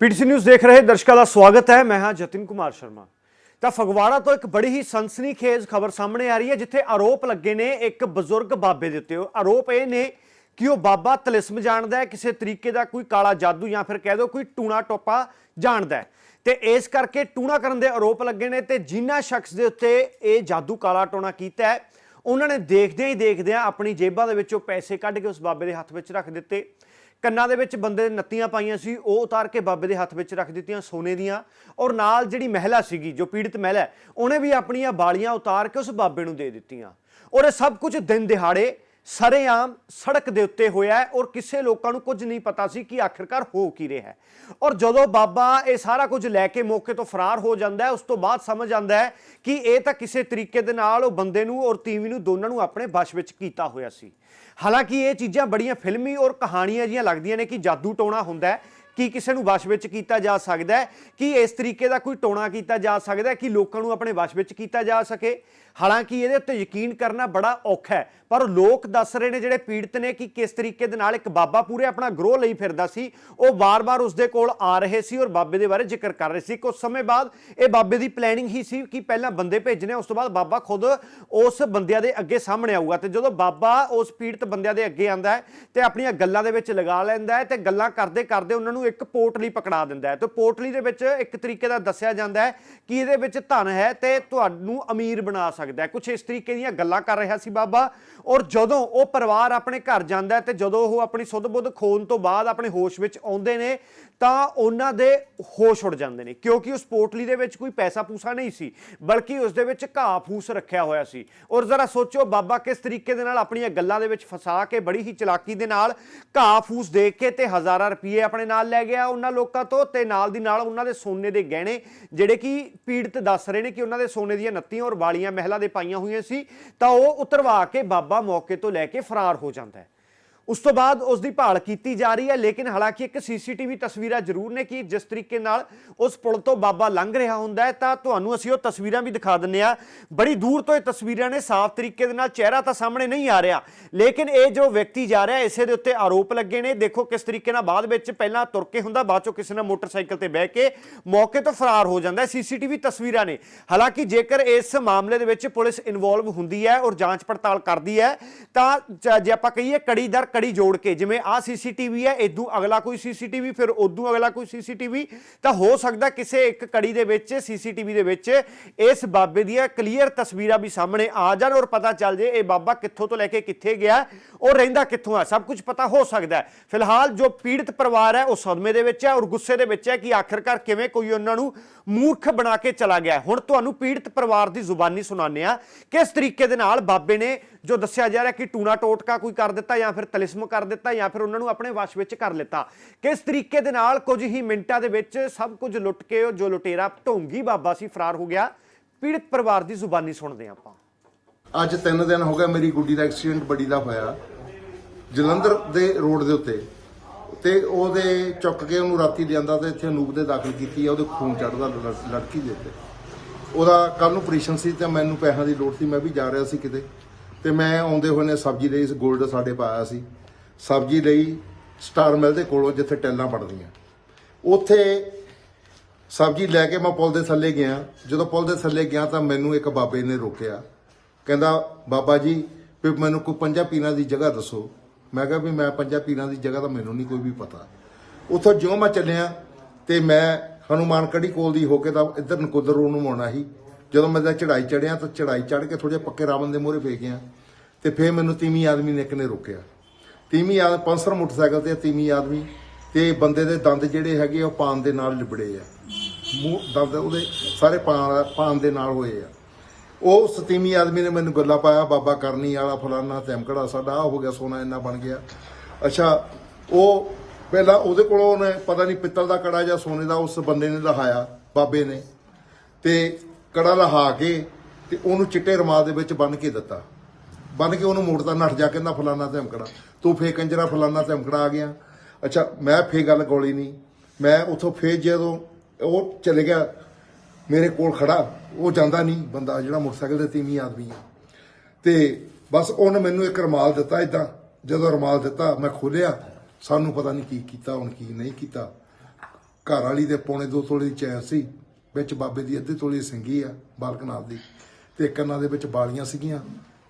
PTC news ਦੇਖ ਰਹੇ ਦਰਸ਼ਕਾਂ ਦਾ ਸਵਾਗਤ ਹੈ। ਮੈਂ ਹਾਂ ਜਤਿਨ ਕੁਮਾਰ ਸ਼ਰਮਾ। ਤਾਂ ਫਗਵਾੜਾ ਤੋਂ ਇੱਕ ਬੜੀ ਹੀ ਸਨਸਨੀਖੇਜ਼ ਖਬਰ ਸਾਹਮਣੇ ਆ ਰਹੀ ਹੈ, ਜਿੱਥੇ ਆਰੋਪ ਲੱਗੇ ਨੇ ਇੱਕ ਬਜ਼ੁਰਗ ਬਾਬੇ ਦੇ ਉੱਤੇ। ਉਹ ਆਰੋਪ ਇਹ ਨੇ ਕਿ ਉਹ ਬਾਬਾ ਤਲਿਸਮ ਜਾਣਦਾ ਹੈ, ਕਿਸੇ ਤਰੀਕੇ ਦਾ ਕੋਈ ਕਾਲਾ ਜਾਦੂ ਜਾਂ ਫਿਰ ਕਹਿ ਦਿਓ ਕੋਈ ਟੂਣਾ ਟੋਪਾ ਜਾਣਦਾ ਹੈ। ਤੇ ਇਸ ਕਰਕੇ ਟੂਣਾ ਕਰਨ ਦੇ ਆਰੋਪ ਲੱਗੇ ਨੇ ਤੇ ਜਿਨ੍ਹਾਂ ਸ਼ਖਸ ਦੇ ਉੱਤੇ ਇਹ ਜਾਦੂ ਕਾਲਾ ਟੋਣਾ ਕੀਤਾ ਹੈ, ਉਹਨਾਂ ਨੇ ਦੇਖਦਿਆਂ ਹੀ ਦੇਖਦਿਆਂ ਆਪਣੀ ਜੇਬਾਂ ਦੇ ਵਿੱਚੋਂ ਪੈਸੇ ਕੱਢ ਕੇ ਉਸ ਬਾਬੇ ਦੇ ਹੱਥ ਵਿੱਚ ਰੱਖ ਦਿੱਤੇ। ਕੰਨਾਂ ਦੇ ਵਿੱਚ ਬੰਦੇ ਨੇ ਨੱਤੀਆਂ ਪਾਈਆਂ ਸੀ, ਉਹ ਉਤਾਰ ਕੇ ਬਾਬੇ ਦੇ ਹੱਥ ਵਿੱਚ ਰੱਖ ਦਿੱਤੀਆਂ ਸੋਨੇ ਦੀਆਂ। ਔਰ ਨਾਲ ਜਿਹੜੀ ਮਹਿਲਾ ਸੀਗੀ, ਜੋ ਪੀੜਤ ਮਹਿਲਾ ਉਹਨੇ ਵੀ ਆਪਣੀਆਂ ਬਾਲੀਆਂ ਉਤਾਰ ਕੇ ਉਸ ਬਾਬੇ ਨੂੰ ਦੇ ਦਿੱਤੀਆਂ। ਔਰ ਇਹ ਸਭ ਕੁਝ ਦਿਨ ਦਿਹਾੜੇ ਸਰੇਆਮ ਸੜਕ ਦੇ ਉੱਤੇ ਹੋਇਆ ਔਰ ਕਿਸੇ ਲੋਕਾਂ ਨੂੰ ਕੁਝ ਨਹੀਂ ਪਤਾ ਸੀ ਕਿ ਆਖਿਰਕਾਰ ਹੋ ਕੀ ਰਿਹਾ ਹੈ। ਔਰ ਜਦੋਂ ਬਾਬਾ ਇਹ ਸਾਰਾ ਕੁਝ ਲੈ ਕੇ ਮੌਕੇ ਤੋਂ ਫਰਾਰ ਹੋ ਜਾਂਦਾ ਹੈ, ਉਸ ਤੋਂ ਬਾਅਦ ਸਮਝ ਆਉਂਦਾ ਹੈ ਕਿ ਇਹ ਤਾਂ ਕਿਸੇ ਤਰੀਕੇ ਦੇ ਨਾਲ ਉਹ ਬੰਦੇ ਨੂੰ ਔਰ ਤੀਵੀ ਨੂੰ ਦੋਨਾਂ ਨੂੰ ਆਪਣੇ ਵਸ਼ ਵਿੱਚ ਕੀਤਾ ਹੋਇਆ ਸੀ। ਹਾਲਾਂਕਿ ਇਹ ਚੀਜ਼ਾਂ ਬੜੀਆਂ ਫਿਲਮੀ ਔਰ ਕਹਾਣੀਆਂ ਜੀਆਂ ਲੱਗਦੀਆਂ ਨੇ ਕਿ ਜਾਦੂ ਟੋਣਾ ਹੁੰਦਾ ਹੈ, ਕਿ ਕਿਸੇ ਨੂੰ ਵਸ਼ ਵਿੱਚ ਕੀਤਾ ਜਾ ਸਕਦਾ ਹੈ, ਕਿ ਇਸ ਤਰੀਕੇ ਦਾ ਕੋਈ ਟੋਣਾ ਕੀਤਾ ਜਾ ਸਕਦਾ ਹੈ, ਕਿ ਲੋਕਾਂ ਨੂੰ ਆਪਣੇ ਵਸ਼ ਵਿੱਚ ਕੀਤਾ ਜਾ ਸਕੇ। ਹਾਲਾਂਕਿ ਇਹਦੇ ਉੱਤੇ ਯਕੀਨ ਕਰਨਾ ਬੜਾ ਔਖਾ ਹੈ। ਪਰ ਲੋਕ ਦੱਸ ਰਹੇ ਨੇ ਜਿਹੜੇ ਪੀੜਤ ਨੇ ਕਿ ਕਿਸ ਤਰੀਕੇ ਦੇ ਨਾਲ ਇੱਕ ਬਾਬਾ ਪੂਰੇ ਆਪਣਾ ਗਰੋਹ ਲਈ ਫਿਰਦਾ ਸੀ, ਉਹ ਵਾਰ-ਵਾਰ ਉਸਦੇ ਕੋਲ ਆ ਰਹੇ ਸੀ ਔਰ ਬਾਬੇ ਦੇ ਬਾਰੇ ਜ਼ਿਕਰ ਕਰ ਰਹੇ ਸੀ। ਕੁਝ ਸਮੇਂ ਬਾਅਦ ਇਹ ਬਾਬੇ ਦੀ ਪਲੈਨਿੰਗ ਹੀ ਸੀ ਕਿ ਪਹਿਲਾਂ ਬੰਦੇ ਭੇਜਣੇ, ਉਸ ਤੋਂ ਬਾਅਦ ਬਾਬਾ ਖੁਦ ਉਸ ਬੰਦਿਆਂ ਦੇ ਅੱਗੇ ਸਾਹਮਣੇ ਆਊਗਾ ਤੇ ਜਦੋਂ ਬਾਬਾ ਉਸ ਪੀੜਤ ਬੰਦਿਆਂ ਦੇ ਅੱਗੇ ਆਂਦਾ ਹੈ ਤੇ ਆਪਣੀਆਂ ਗੱਲਾਂ ਦੇ ਵਿੱਚ ਲਗਾ ਲੈਂਦਾ ਹੈ ਤੇ ਗੱਲਾਂ ਕਰਦੇ ਕਰਦੇ ਉਹਨਾਂ ਨੂੰ ਇੱਕ ਪੋਟਲੀ ਪਕੜਾ ਦਿੰਦਾ ਹੈ। ਤੇ ਪੋਟਲੀ ਦੇ ਵਿੱਚ ਇੱਕ ਤਰੀਕੇ ਦਾ ਦੱਸਿਆ ਜਾਂਦਾ ਹੈ ਕਿ ਇਹਦੇ ਵਿੱਚ ਧਨ ਹੈ ਤੇ ਤੁਹਾਨੂੰ ਅਮੀਰ ਬਣਾ ਸਕਦਾ ਹੈ। ਕੁਝ ਇਸ ਤਰੀਕੇ ਦੀਆਂ ਗੱਲਾਂ ਕਰ ਰਿਹਾ ਸੀ ਬਾਬਾ। ਔਰ ਜਦੋਂ ਉਹ ਪਰਿਵਾਰ ਆਪਣੇ ਘਰ ਜਾਂਦਾ ਹੈ ਤੇ ਜਦੋਂ ਉਹ ਆਪਣੀ ਸੁੱਧ ਬੁੱਧ ਖੋਣ ਤੋਂ ਬਾਅਦ ਆਪਣੇ ਹੋਸ਼ ਵਿੱਚ ਆਉਂਦੇ ਨੇ, ਤਾਂ ਉਹਨਾਂ ਦੇ ਹੋਸ਼ ਉੜ ਜਾਂਦੇ ਨੇ। ਕਿਉਂਕਿ ਉਸ ਪੋਟਲੀ ਦੇ ਵਿੱਚ ਕੋਈ ਪੈਸਾ ਪੂਸਾ ਨਹੀਂ ਸੀ, ਬਲਕਿ ਉਸ ਦੇ ਵਿੱਚ ਘਾਹ ਫੂਸ ਰੱਖਿਆ ਹੋਇਆ ਸੀ। ਔਰ ਜ਼ਰਾ ਸੋਚੋ ਬਾਬਾ ਕਿਸ ਤਰੀਕੇ ਦੇ ਨਾਲ ਆਪਣੀਆਂ ਗੱਲਾਂ ਦੇ ਵਿੱਚ ਫਸਾ ਕੇ, ਬੜੀ ਹੀ ਚਲਾਕੀ ਦੇ ਨਾਲ ਘਾਹ ਫੂਸ ਦੇ ਕੇ ਤੇ ਹਜ਼ਾਰਾਂ ਰੁਪਏ ਆਪਣੇ ਨਾਲ ਲੈ ਗਿਆ ਉਹਨਾਂ ਲੋਕਾਂ ਤੋਂ ਤੇ ਨਾਲ ਦੀ ਨਾਲ ਉਹਨਾਂ ਦੇ ਸੋਨੇ ਦੇ ਗਹਿਣੇ, ਜਿਹੜੇ ਕਿ ਪੀੜਤ ਦੱਸ ਰਹੇ ਨੇ ਕਿ ਉਹਨਾਂ ਦੇ ਸੋਨੇ ਦੀਆਂ ਨੱਤੀਆਂ ਔਰ ਵਾਲੀਆਂ ਮਹਿਲਾ ਦੇ ਪਾਈਆਂ ਹੋਈਆਂ ਸੀ, ਤਾਂ ਉਹ ਉਤਰਵਾ ਕੇ ਬਾਬਾ ਮੌਕੇ ਤੋਂ ਲੈ ਕੇ ਫਰਾਰ ਹੋ ਜਾਂਦਾ ਹੈ। ਉਸ ਤੋਂ ਬਾਅਦ ਉਸ ਦੀ ਭਾਲ ਕੀਤੀ ਜਾ ਰਹੀ ਹੈ, ਲੇਕਿਨ ਹਾਲਾਂਕਿ ਇੱਕ ਸੀਸੀਟੀਵੀ ਤਸਵੀਰਾਂ ਜ਼ਰੂਰ ਨੇ ਕਿ ਜਿਸ ਤਰੀਕੇ ਨਾਲ ਉਸ ਪੁਲ ਤੋਂ ਬਾਬਾ ਲੰਘ ਰਿਹਾ ਹੁੰਦਾ ਹੈ, ਤਾਂ ਤੁਹਾਨੂੰ ਅਸੀਂ ਉਹ ਤਸਵੀਰਾਂ ਵੀ ਦਿਖਾ ਦਿੰਨੇ ਆ ਬੜੀ ਦੂਰ ਤੋਂ ਇਹ ਤਸਵੀਰਾਂ ਨੇ, ਸਾਫ਼ ਤਰੀਕੇ ਦੇ ਨਾਲ ਚਿਹਰਾ ਤਾਂ ਸਾਹਮਣੇ ਨਹੀਂ ਆ ਰਿਹਾ, ਲੇਕਿਨ ਇਹ ਜੋ ਵਿਅਕਤੀ ਜਾ ਰਿਹਾ, ਇਸੇ ਦੇ ਉੱਤੇ ਆਰੋਪ ਲੱਗੇ ਨੇ। ਦੇਖੋ ਕਿਸ ਤਰੀਕੇ ਨਾਲ ਬਾਅਦ ਵਿੱਚ ਪਹਿਲਾਂ ਤੁਰ ਕੇ ਹੁੰਦਾ, ਬਾਅਦ ਚੋਂ ਕਿਸੇ ਨਾਲ ਮੋਟਰਸਾਈਕਲ ਤੇ ਬਹਿ ਕੇ ਮੌਕੇ ਤੋਂ ਫਰਾਰ ਹੋ ਜਾਂਦਾ ਹੈ, ਸੀਸੀਟੀਵੀ ਤਸਵੀਰਾਂ ਨੇ। ਹਾਲਾਂਕਿ ਜੇਕਰ ਇਸ ਮਾਮਲੇ ਦੇ ਵਿੱਚ ਪੁਲਿਸ ਇਨਵੋਲਵ ਹੁੰਦੀ ਹੈ ਔਰ ਜਾਂਚ ਪੜਤਾਲ ਕਰਦੀ ਹੈ, ਤਾਂ ਜ- ਜੇ ਆਪਾਂ ਕਹੀਏ ਕੜੀ ਦਰ ਕੜੀ ਜੋੜ ਕੇ, ਜਿਵੇਂ ਆ ਸੀਸੀਟੀਵੀ ਹੈ ਇਦੋਂ ਅਗਲਾ ਕੋਈ ਸੀਸੀਟੀਵੀ ਫਿਰ ਉਦੋਂ ਅਗਲਾ ਕੋਈ ਸੀਸੀਟੀਵੀ ਤਾਂ ਹੋ ਸਕਦਾ ਕਿਸੇ ਇੱਕ ਕੜੀ ਦੇ ਵਿੱਚ ਸੀਸੀਟੀਵੀ ਦੇ ਵਿੱਚ ਇਸ ਬਾਬੇ ਦੀਆਂ ਕਲੀਅਰ ਤਸਵੀਰਾਂ ਵੀ ਸਾਹਮਣੇ ਆ ਜਾਣ ਔਰ ਪਤਾ ਚੱਲ ਜੇ ਇਹ ਬਾਬਾ ਕਿੱਥੋਂ ਤੋਂ ਲੈ ਕੇ ਕਿੱਥੇ ਗਿਆ ਔਰ ਰਹਿੰਦਾ ਕਿੱਥੋਂ ਆ, ਸਭ ਕੁਝ ਪਤਾ ਹੋ ਸਕਦਾ ਹੈ। ਫਿਲਹਾਲ ਜੋ ਪੀੜਤ ਪਰਿਵਾਰ ਹੈ, ਉਹ ਸਦਮੇ ਦੇ ਵਿੱਚ ਹੈ ਔਰ ਗੁੱਸੇ ਦੇ ਵਿੱਚ ਹੈ ਕਿ ਆਖਰਕਾਰ ਕਿਵੇਂ ਕੋਈ ਉਹਨਾਂ ਨੂੰ ਮੂਰਖ ਬਣਾ ਕੇ ਚਲਾ ਗਿਆ ਹੁਣ ਤੁਹਾਨੂੰ ਪੀੜਤ ਪਰਿਵਾਰ ਦੀ ਜ਼ੁਬਾਨੀ ਸੁਣਾਉਂਦੇ ਆ ਕਿਸ ਤਰੀਕੇ ਦੇ ਨਾਲ ਬਾਬੇ ਨੇ ਜੋ ਦੱਸਿਆ ਜਾ ਰਿਹਾ ਕਿ ਟੂਣਾ ਟੋਟਕਾ ਕੋਈ ਕਰ ਦਿੱਤਾ ਜਾਂ ਫਿਰ ਤਲਿਸਮ ਕਰ ਦਿੱਤਾ ਜਾਂ ਫਿਰ ਉਹਨਾਂ ਨੂੰ ਆਪਣੇ ਵਸ਼ ਵਿੱਚ ਕਰ ਲਿੱਤਾ। ਕਿਸ ਤਰੀਕੇ ਦੇ ਨਾਲ ਕੁਝ ਹੀ ਮਿੰਟਾਂ ਦੇ ਵਿੱਚ ਸਭ ਕੁਝ ਲੁੱਟ ਕੇ ਉਹ ਜੋ ਲੁਟੇਰਾ ਢੋਂਗੀ ਬਾਬਾ ਸੀ ਫਰਾਰ ਹੋ ਗਿਆ, ਪੀੜਤ ਪਰਿਵਾਰ ਦੀ ਜ਼ੁਬਾਨੀ ਸੁਣਦੇ ਆਪਾਂ। ਅੱਜ 3 ਦਿਨ ਹੋ ਗਏ ਮੇਰੀ ਗੁੱਡੀ ਦਾ ਐਕਸੀਡੈਂਟ ਬੜੀ ਦਾ ਹੋਇਆ। ਜਲੰਧਰ ਦੇ ਰੋਡ ਦੇ ਉੱਤੇ ਤੇ ਉਹਦੇ ਚੁੱਕ ਕੇ ਉਹਨੂੰ ਰਾਤੀ ਲਿਆਂਦਾ ਤੇ ਇੱਥੇ ਅਨੂਪ ਦੇ ਦਾਖਲ ਕੀਤੀ ਆ, ਉਹਦੇ ਖੂਨ ਚੜਦਾ ਲੜਕੀ ਦੇ ਉੱਤੇ। ਉਹਦਾ ਕੱਲ ਨੂੰ ਆਪਰੇਸ਼ਨ ਸੀ ਤੇ ਮੈਨੂੰ ਪੈਸਿਆਂ ਦੀ ਲੋੜ ਸੀ, ਮੈਂ ਵੀ ਜਾ ਰਿਹਾ ਸੀ ਕਿਤੇ। ਤੇ ਮੈਂ ਆਉਂਦੇ ਹੋਏ ਨੇ ਸਬਜ਼ੀ ਲਈ ਗੋਲਡ ਸਾਡੇ ਪਾਇਆ ਸੀ। ਸਬਜ਼ੀ ਲਈ ਸਟਾਰ ਮਿਲ ਦੇ ਕੋਲੋਂ ਜਿੱਥੇ ਟੈਲਾਂ ਪੜਦੀਆਂ। ਉੱਥੇ ਸਬਜ਼ੀ ਲੈ ਕੇ ਮੈਂ ਪੁਲ ਦੇ ਥੱਲੇ ਗਿਆ। ਜਦੋਂ ਪੁਲ ਦੇ ਥੱਲੇ ਗਿਆ ਤਾਂ ਮੈਨੂੰ ਇੱਕ ਬਾਬੇ ਨੇ ਰੋਕਿਆ। ਕਹਿੰਦਾ, ਬਾਬਾ ਜੀ, ਵੀ ਮੈਨੂੰ ਕੋਈ ਪੰਜਾਂ ਪੀਰਾਂ ਦੀ ਜਗ੍ਹਾ ਦੱਸੋ। ਮੈਂ ਕਿਹਾ, ਵੀ ਮੈਂ ਪੰਜਾਂ ਪੀਰਾਂ ਦੀ ਜਗ੍ਹਾ ਤਾਂ ਮੈਨੂੰ ਨਹੀਂ ਕੋਈ ਵੀ ਪਤਾ। ਉੱਥੋਂ ਜਿਉਂ ਮੈਂ ਚੱਲਿਆ ਤੇ ਮੈਂ ਹਨੂਮਾਨ ਕੜੀ ਕੋਲ ਦੀ ਹੋ ਕੇ ਤਾਂ ਇੱਧਰ ਨਕੋਦਰ ਨੂੰ ਆਉਣਾ ਸੀ। ਜਦੋਂ ਮੈਂ ਤਾਂ ਚੜਾਈ ਚੜਿਆ ਤਾਂ ਚੜਾਈ ਚੜ ਕੇ ਥੋੜੇ ਪੱਕੇ ਰਾਵਣ ਦੇ ਮੂਹਰੇ ਪੈ ਗਿਆ। ਤੇ ਫੇਰ ਮੈਨੂੰ ਤੀਵੀਂ ਆਦਮੀ ਨੇ ਇੱਕ ਨੇ ਰੋਕਿਆ। ਤੀਵੀਂ ਆਦ, ਪੰਸਰ ਮੋਟਰਸਾਈਕਲ ਤੇ ਤੀਵੀਂ ਆਦਮੀ। ਤੇ ਬੰਦੇ ਦੇ ਦੰਦ ਜਿਹੜੇ ਹੈਗੇ ਉਹ ਪਾਨ ਦੇ ਨਾਲ ਲਿਬੜੇ ਆ। ਮੂੰਹ, ਦੰਦ ਉਹਦੇ ਸਾਰੇ ਪਾਨ ਪਾਨ ਦੇ ਨਾਲ ਹੋਏ ਆ। ਉਹ ਸਤੀਮੀ ਆਦਮੀ ਨੇ ਮੈਨੂੰ ਗੱਲਾਂ ਪਾਇਆ, ਬਾਬਾ ਕਰਨੀ ਵਾਲਾ ਫਲਾਨਾ ਧਮਕੜਾ ਸਾਡਾ, ਆਹ ਹੋ ਗਿਆ ਸੋਨਾ ਇੰਨਾ ਬਣ ਗਿਆ। ਅੱਛਾ, ਉਹ ਪਹਿਲਾਂ ਉਹਦੇ ਕੋਲੋਂ ਉਹਨੇ ਪਤਾ ਨਹੀਂ ਪਿੱਤਲ ਦਾ ਕੜਾ ਜਾਂ ਸੋਨੇ ਦਾ ਉਸ ਬੰਦੇ ਨੇ ਲਹਾਇਆ, ਬਾਬੇ ਨੇ। ਤੇ ਕੜਾ ਲਹਾ ਕੇ ਤੇ ਉਹਨੂੰ ਚਿੱਟੇ ਰਮਾਲ ਦੇ ਵਿੱਚ ਬੰਨ ਕੇ ਦਿੱਤਾ। ਬੰਨ ਕੇ ਉਹਨੂੰ ਮੋੜਦਾ ਨੱਠ ਜਾ ਕਹਿੰਦਾ, ਫਲਾਨਾ ਧਮਕੜਾ, ਤੂੰ ਫੇ ਕੰਜਰਾ ਫਲਾਨਾ ਧਮਕੜਾ ਆ ਗਿਆ। ਅੱਛਾ, ਮੈਂ ਫੇ ਗੱਲ ਗੋਲੀ ਨਹੀਂ। ਮੈਂ ਉਥੋਂ ਫੇ ਜਦੋਂ ਉਹ ਚਲੇ ਗਿਆ, ਮੇਰੇ ਕੋਲ ਖੜਾ, ਉਹ ਜਾਂਦਾ ਨਹੀਂ। ਬੰਦਾ ਜਿਹੜਾ ਮੋਟਰਸਾਈਕਲ ਤੇ ਤੀਵੀਂ ਆਦਮੀ ਆ। ਤੇ ਬਸ ਉਹਨੇ ਮੈਨੂੰ ਇੱਕ ਰਮਾਲ ਦਿੱਤਾ ਇਦਾਂ ਜਦੋਂ ਰਮਾਲ ਦਿੱਤਾ, ਮੈਂ ਖੋਲਿਆ ਸਾਨੂੰ ਪਤਾ ਨਹੀਂ ਕੀ ਕੀਤਾ, ਹੁਣ ਕੀ ਨਹੀਂ ਕੀਤਾ। ਘਰ ਵਾਲੀ ਦੇ ਪੌਣੇ ਦੋ ਤੋਲੇ ਦੀ ਚੈਨ ਸੀ। ਵਿੱਚ ਬਾਬੇ ਦੀ ਅੱਧੇ ਤੋਲੇ ਸਿੰਗੀ ਆ ਬਾਲਕਨਾਥ ਦੀ। ਤੇ ਕੰਨਾਂ ਦੇ ਵਿੱਚ ਬਾਲੀਆਂ ਸੀਗੀਆਂ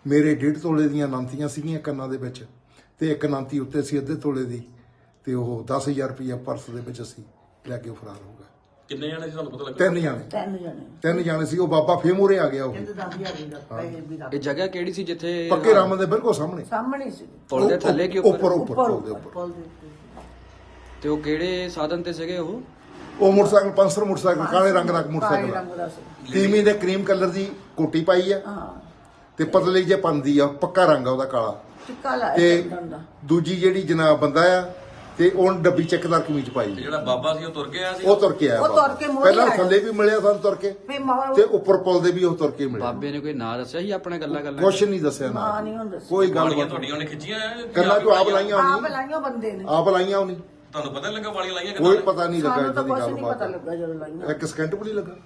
ਮੇਰੇ ਡੇਢ ਤੋਲੇ ਦੀਆਂ ਨਾਂਤੀਆਂ ਸੀਗੀਆਂ ਕੰਨਾਂ ਦੇ ਵਿੱਚ ਤੇ ਇੱਕ ਨਾਂਤੀ ਉੱਤੇ ਸੀ ਅੱਧੇ ਤੋਲੇ ਦੀ ਤੇ ਉਹ 10000 ਰੁਪਇਆ ਪਰਸ ਦੇ ਵਿੱਚ ਅਸੀਂ ਲੈ ਕੇ ਫਰਾਰ ਹੋ ਗਿਆ ਕਿੰਨੇ ਜਣੇ ਸੀ ਤੁਹਾਨੂੰ ਪਤਾ ਲੱਗਾ? ਤਿੰਨ ਜਾਣੇ। ਤਿੰਨ ਜਣੇ। ਤਿੰਨ ਜਾਣੇ ਸੀ ਉਹ ਬਾਬਾ ਫੇਰ ਮੂਹਰੇ ਆ ਗਿਆ ਉਹ। ਕਹਿੰਦੇ ਪੈਸੇ ਵੀ ਰੱਖ ਇਹ ਜਗ੍ਹਾ ਕਿਹੜੀ ਸੀ ਜਿੱਥੇ ਪੱਕੇ ਰਾਮ ਦੇ ਬਿਲਕੁਲ ਸਾਹਮਣੇ। ਸਾਹਮਣੇ ਸੀ। ਪੁਲ ਦੇ ਥੱਲੇ ਕਿ ਉੱਪਰ ਉੱਪਰ? ਉੱਪਰ। ਤੇ ਉਹ ਕਿਹੜੇ ਸਾਧਨ ਤੇ ਸੀਗੇ ਉਹ? ਉਹ ਮੋਟਰਸਾਈਕਲ ਪੰਸਰ ਮੋਟਰਸਾਈਕਲ ਕਾਲੇ ਰੰਗ ਦਾ ਕਾਲੇ ਮੋਟਰਸਾਈਕਲ ਦਾ ਸੀ। ਨੇ ਕਰੀਮ ਕਲਰ ਦੀ ਕੋਟੀ ਪਾਈ ਆ ਹਾਂ। ਤੇ ਪਤਲੀ ਜੇ ਪੰਦੀ ਆ ਪੱਕਾ ਰੰਗ ਆ ਉਹਦਾ ਕਾਲਾ। ਟਿੱਕਾ ਲਾਇਆ ਤੇ ਚੰਦਨ ਦਾ। ਦੂਜੀ ਜਿਹੜੀ ਜਨਾਬ ਬੰਦਾ ਆ ਤੇ ਉਹ ਡੱਬੀ ਚੱਕਦਾਰ ਕਮੀਜ਼ ਪਾਈ। ਤੇ ਜਿਹੜਾ ਬਾਬਾ ਸੀ ਉਹ ਤੁਰ ਕੇ ਆਇਆ ਸੀ? ਉਹ ਤੁਰ ਕੇ ਆਇਆ ਉਹ ਤੁਰ ਬਾਬਾ। ਕੇ ਮੂਹਰੇ ਪਹਿਲਾਂ ਆਇਆ। ਥੱਲੇ ਵੀ ਮਿਲਿਆ ਸਾਨੂੰ ਤੁਰ ਕੇ ਫੇ ਤੇ ਉੱਪਰ ਪੁਲ ਦੇ ਵੀ ਉਹ ਤੁਰ ਕੇ ਮਿਲਿਆ ਬਾਬੇ ਨੇ ਕੋਈ ਨਾਂ ਦੱਸਿਆ ਸੀ ਆਪਣਾ ਗੱਲਾਂ ਗੱਲਾਂ ਕੁਛ ਨਹੀਂ ਦੱਸਿਆ ਮਾਂ ਨਾ ਨਹੀਂ ਹੁੰਦਾ ਕੋਈ ਗੱਲ ਬਾਤ ਤੁਹਾਡੀਆਂ ਉਹਨੇ ਖਿੱਚੀਆਂ ਆ? ਕੰਨਾਂ ਚੋਂ ਆਪ ਲਾਈਆਂ ਆਪ ਹੋਣੀ ਲਾਈਆਂ ਬੰਦੇ ਨੇ। ਆਪ ਲਾਈਆਂ ਹੋਣੀ ਤੁਹਾਨੂੰ ਪਤਾ ਲੱਗਾ ਵਾਲੀਆਂ ਲਾਈਆਂ ਕੋਈ ਕਿੱਦਾਂ ਪਤਾ ਨਹੀਂ ਲੱਗਾ ਸਾਨੂੰ ਤਾਂ ਇਦਾਂ ਦੀ ਕੁਛ ਗੱਲ ਨਹੀਂ ਪਤਾ ਬਾਤ ਲੱਗਾ ਜਦੋਂ ਲਾਈਆਂ। ਇੱਕ ਸਕਿੰਟ ਵੀ ਨਹੀਂ ਲੱਗਾ।